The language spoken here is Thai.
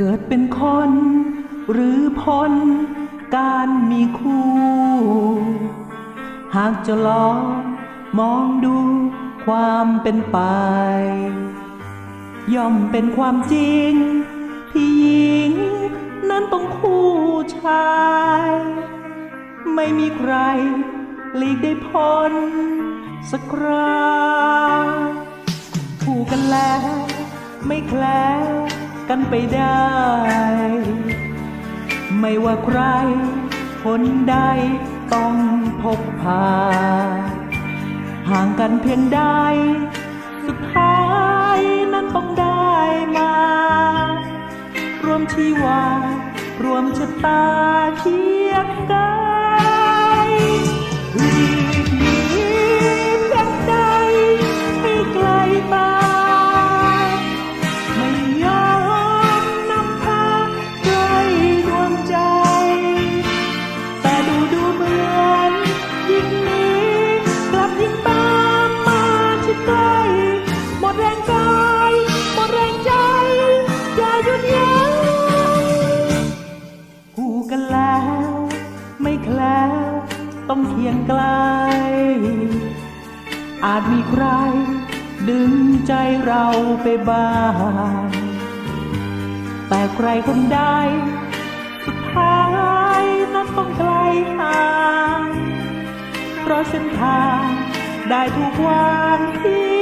เกิดเป็นคน หรือพ้นการมีคู่ หากจะลองมองดูความเป็นไป ย่อมเป็นความจริง ที่หญิงนั้นต้องคู่ชาย ไม่มีใครหลีกได้พ้นสักคราคู่กันแล้ว ไม่แคล้ว กันไปได้ ไม่ว่าใครคนใดต้องพบพา ห่างกันเพียงใด สุดท้ายนั้นต้องได้มา รวมชีวา รวมชะตาเคียงกาย อาจมีใคร ดึงใจเราไปบ้าง แต่ใครคนใด สุดท้ายนั้นต้องไกลห่าง เพราะเส้นทางได้ถูกวางที่